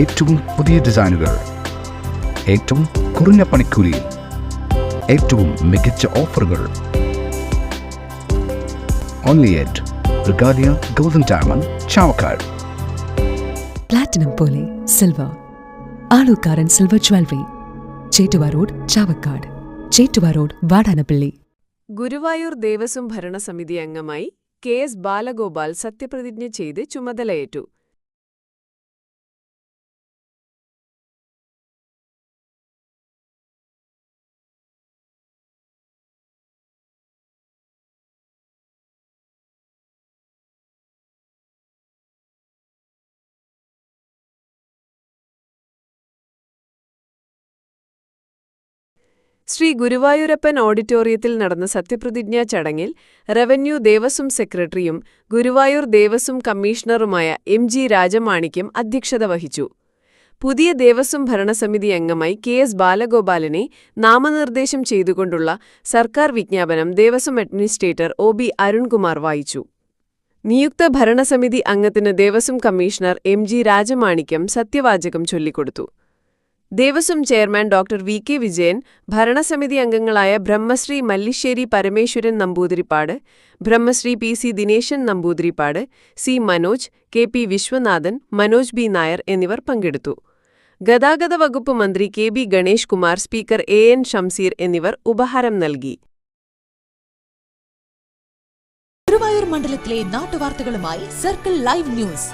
ഏറ്റവും പുതിയ ഡിസൈനുകൾ ഏറ്റവും കുറഞ്ഞ പണിക്കൂലിയിൽ ഏറ്റവും മികച്ച ഓഫറുകൾ. Only at Regalia golden diamond Chavakkad platinum പോലെ silver Alukkaran silver jewellery Chettuva road Chavakkad Chettuva road Vadanappally Guruvayur Devaswom ഭരണസമിതി അംഗമായി കെ എസ് ബാലഗോപാൽ സത്യപ്രതിജ്ഞ ചെയ്ത് ചുമതലയേറ്റു. ശ്രീ ഗുരുവായൂരപ്പൻ ഓഡിറ്റോറിയത്തിൽ നടന്ന സത്യപ്രതിജ്ഞാ ചടങ്ങിൽ റവന്യൂ ദേവസ്വം സെക്രട്ടറിയും ഗുരുവായൂർ ദേവസ്വം കമ്മീഷണറുമായ എം ജി രാജമാണിക്യം അധ്യക്ഷത വഹിച്ചു. പുതിയ ദേവസ്വം ഭരണസമിതി അംഗമായി കെ എസ് ബാലഗോപാലനെ നാമനിർദ്ദേശം ചെയ്തുകൊണ്ടുള്ള സർക്കാർ വിജ്ഞാപനം Devaswom administrator O B Arunkumar വായിച്ചു. നിയുക്ത ഭരണസമിതി അംഗത്തിന് Devaswom commissioner M G Rajamanickam സത്യവാചകം ചൊല്ലിക്കൊടുത്തു. Devaswom chairman doctor V K Vijayan ഭരണസമിതി അംഗങ്ങളായ Brahmasree Mallissery Parameswaran Namboothiripad Brahmasree P C Dineshan Namboothiripad C Manoj K P Viswanathan Manoj B Nair എന്നിവർ പങ്കെടുത്തു. ഗതാഗത വകുപ്പ് മന്ത്രി K B Ganesh Kumar speaker A N Shamseer എന്നിവർ ഉപഹാരം നൽകി. ഗുരുവായൂർ മണ്ഡലത്തിലെ നാട്ടുവാർത്തകളുമായി സർക്കിൾ ലൈവ് ന്യൂസ്.